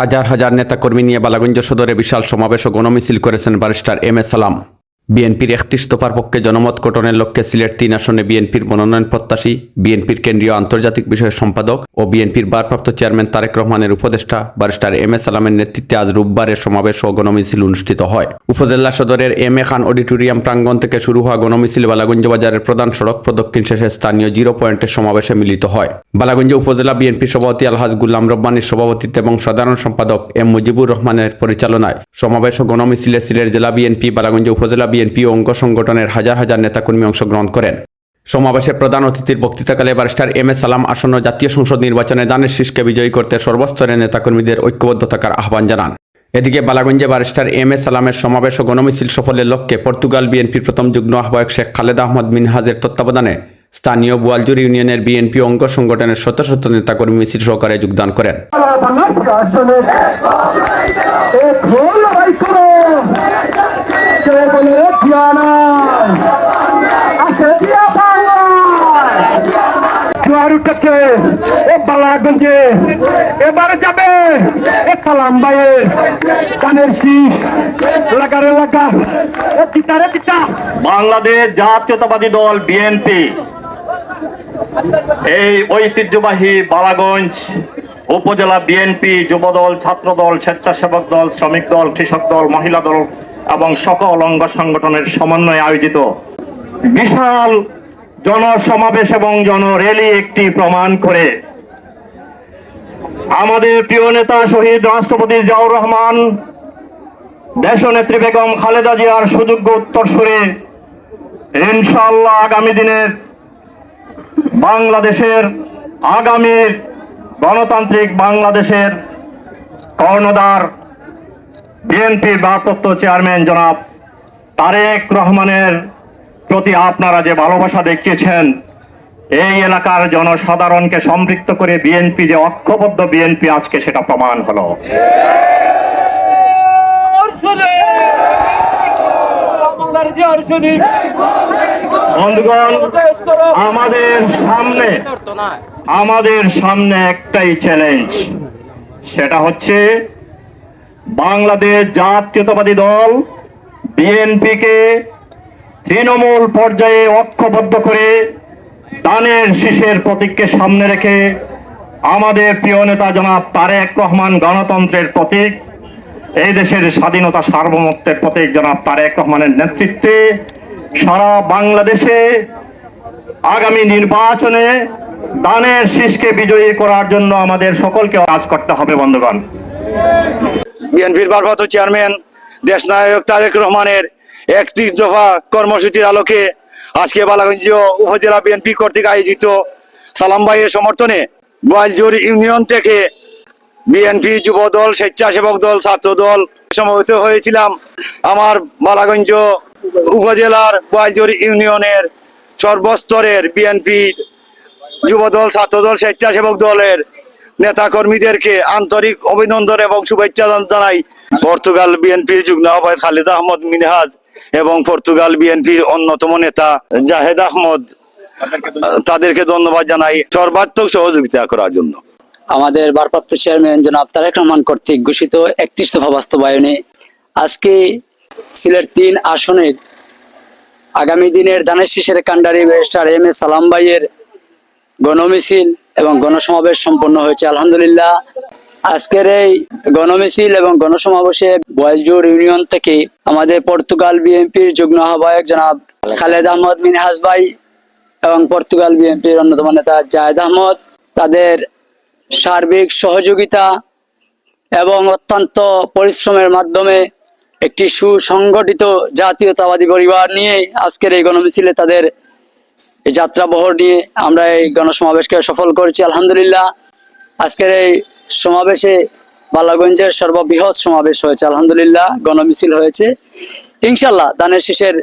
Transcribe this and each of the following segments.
হাজার হাজার নেতাকর্মী নিয়ে বালাগঞ্জ সদরে বিশাল সমাবেশ ও গণমিছিল করেছেন ব্যারিস্টার এম এ সালাম। বিএনপির একত্রিশ দফার পক্ষে জনমত গঠনের লক্ষ্যে সিলেট তিন আসনে বিএনপির মনোনয়ন প্রত্যাশী, বিএনপির কেন্দ্রীয় আন্তর্জাতিক বিষয়ের সম্পাদক ও বিএনপির ভারপ্রাপ্ত চেয়ারম্যান তারেক রহমানের উপদেষ্টা ব্যারিস্টার এম এ সালামের নেতৃত্বে আজ রোববারের সমাবেশ ও গণমিছিল অনুষ্ঠিত হয়। উপজেলা সদরের এম এ খান অডিটোরিয়াম প্রাঙ্গণ থেকে শুরু হওয়া গণমিছিল বালাগঞ্জ বাজারের প্রধান সড়ক প্রদক্ষিণ শেষে স্থানীয় জিরো পয়েন্টের সমাবেশে মিলিত হয়। বালাগঞ্জ উপজেলা বিএনপি সভাপতি আলহাজ গুলাম রব্বানির সভাপতিত্বে এবং সাধারণ সম্পাদক এম মুজিবুর রহমানের পরিচালনায় সমাবেশ ও গণমিছিলে সিলেট জেলা বিএনপি, বালাগঞ্জ উপজেলা বিএনপি অঙ্গ সংগঠনের হাজার হাজার নেতাকর্মী অংশগ্রহণ করেন। সমাবেশে প্রধান অতিথির বক্তৃতাকালে ব্যারিস্টার এম এ সালাম আসন্ন জাতীয় সংসদ নির্বাচনে দানের শীষকে বিজয়ী করতে সর্বস্তরের নেতাকর্মীদের ঐক্যবদ্ধ থাকার আহ্বান জানান। এদিকে বালাগঞ্জে ব্যারিস্টার এম এ সালামের সমাবেশ ও গণমিছিল সফলের লক্ষ্যে পর্তুগাল বিএনপির প্রথম যুগ্ম আহ্বায়ক শেখ খালেদ আহমদ মিনহাজের তত্ত্বাবধানে স্থানীয় বোয়ালজুর ইউনিয়নের বিএনপি অঙ্গ সংগঠনের শত শত নেতাকর্মী মিছিল সহকারে যোগদান করেন। এবার যাবে এ সালাম কানের শীষ লাগারে লাগা। এ পিতারে পিতা। বাংলাদেশ জাতীয়তাবাদী দল বিএনপি। এই ঐতিহ্যবাহী বালাগঞ্জ উপজেলা বিএনপি যুবদল, ছাত্রদল, স্বেচ্ছাসেবক দল, শ্রমিক দল, কৃষক দল, মহিলা দল এবং সকল অঙ্গ সংগঠনের সমন্বয়ে আয়োজিত বিশাল জনসমাবেশ এবং জনর্যালি একটি প্রমাণ করে আমাদের প্রিয় নেতা শহীদ রাষ্ট্রপতি জিয়াউর রহমান, দেশনেত্রী বেগম খালেদা জিয়ার সুযোগ্য উত্তরসূরে ইনশাল্লাহ আগামী দিনের বাংলাদেশের আগামীর গণতান্ত্রিক বাংলাদেশের কর্ণধার বিএনপির ভারপ্রাপ্ত চেয়ারম্যান জনাব তারেক রহমানের প্রতি আপনারা যে ভালোবাসা দেখিয়েছেন, এই এলাকার জনসাধারণকে সম্পৃক্ত করে বিএনপি যে অক্ষবদ্ধ বিএনপি আজকে সেটা প্রমাণ হলো। বন্ধুগণ, আমাদের সামনে আমাদের সামনে একটাই চ্যালেঞ্জ সেটা হচ্ছে বাংলাদেশ জাতীয়তাবাদী দল, বিএনপিকে তৃণমূল পর্যায়ে ঐক্যবদ্ধ করে দানের শীষের প্রতীককে সামনে রেখে আমাদের প্রিয় নেতা জনাব তারেক রহমান গণতন্ত্রের প্রতীক, এই দেশের স্বাধীনতা সার্বভৌমত্বের প্রতীক জনাব তারেক রহমানের নেতৃত্বে সারা বাংলাদেশে আগামী নির্বাচনে দানের শীষকে বিজয়ী করার জন্য আমাদের সকলকে কাজ করতে হবে, বন্ধুগণ। বিএনপির ভারপ্রাপ্ত চেয়ারম্যান, দেশনায়ক তারেক রহমানের একত্রিশ দফা কর্মসূচির আলোকে আজকে বালাগঞ্জ উপজেলা বিএনপি কর্তৃক আয়োজিত সালাম ভাইয়ের সমর্থনে গোয়ালজোর ইউনিয়ন থেকে বিএনপি যুব দল স্বেচ্ছাসেবক দল, ছাত্র দল সমবেত হয়েছিলাম। আমার বালাগঞ্জ উপজেলার গোয়ালজোর ইউনিয়নের সর্বস্তরের বিএনপির যুবদল, ছাত্রদল, স্বেচ্ছাসেবক দলের নেতা কর্মীদেরকে আন্তরিক অভিনন্দন এবং শুভেচ্ছা জানাই পর্তুগাল বিএনপির যুগ্ম আহ্বায়ক খালিদ আহমদ মিনহাজ এবং পর্তুগাল বিএনপির অন্যতম নেতা জাহেদ আহমদ। তাদেরকে ধন্যবাদ জানাই সর্বাত্মক সহযোগিতা করার জন্য। আমাদের ভারপ্রাপ্ত চেয়ারম্যান জনাব তারেক রহমান কর্তৃক ঘোষিত একত্রিশ দফা বাস্তবায়নে আজকে সিলেট তিন আসনের আগামী দিনের দানের শীষের কান্ডারি ব্যারিস্টার এম এ সালাম ভাইয়ের গণমিছিল এবং গণসমাবেশ সম্পন্ন হয়েছে। আলহামদুলিল্লাহ, আজকের এই গণমিছিল এবং গণসমাবেশে বয়জুর ইউনিয়ন থেকে আমাদের পর্তুগাল বিএনপির যুগ্ম আহ্বায়ক জনাব খালেদ আহমদ মিনহাজ ভাই এবং পর্তুগাল বিএনপির অন্যতম নেতা জায়দ আহমদ, তাদের সার্বিক সহযোগিতা এবং অত্যন্ত পরিশ্রমের মাধ্যমে একটি সুসংগঠিত জাতীয়তাবাদী পরিবার নিয়ে আজকের এই গণমিছিলে তাদের এই যাত্রা বহর নিয়ে আমরা এই গণসমাবেশকে সফল করেছি, আলহামদুলিল্লাহ। আজকের এই সমাবেশে বালাগঞ্জের সর্ববৃহৎ সমাবেশ হয়েছে, আলহামদুলিল্লাহ, গণমিছিল হয়েছে। ইনশাল্লাহ দানের শীষের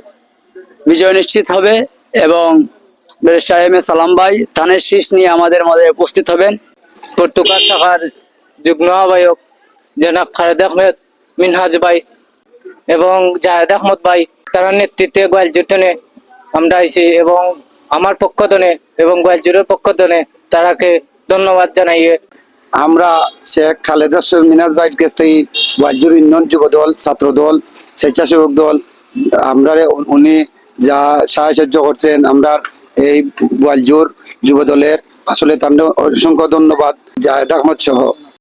বিজয় নিশ্চিত হবে এবং ব্যারিস্টার এম এ সালাম ভাই ধানের শীষ নিয়ে আমাদের মাঝে উপস্থিত হবেন। পর্তুগাল শাখার যুগ্ম আহ্বায়ক জনাব খালেদ আহমেদ মিনহাজ ভাই এবং জাহেদ আহমদ ভাই, তার নেতৃত্বে গোয়ালজুটনে আমরা আইছি এবং আমার পক্ষ থেকে এবং গোয়ালজুরের পক্ষ থেকে তারাকে ধন্যবাদ জানাইয়ে। আমরা শেখ খালেদা মিনাজ বাইট কাছ থেকে ওয়াজুর ইউনিয়ন যুব দল ছাত্র দল স্বেচ্ছাসেবক দল, আমরা উনি যা সাহায্য করছেন, আমরা এই ওয়ালজুর যুব দলের আসলে তার অসংখ্য ধন্যবাদ। জাহেদ আহমদ সহ।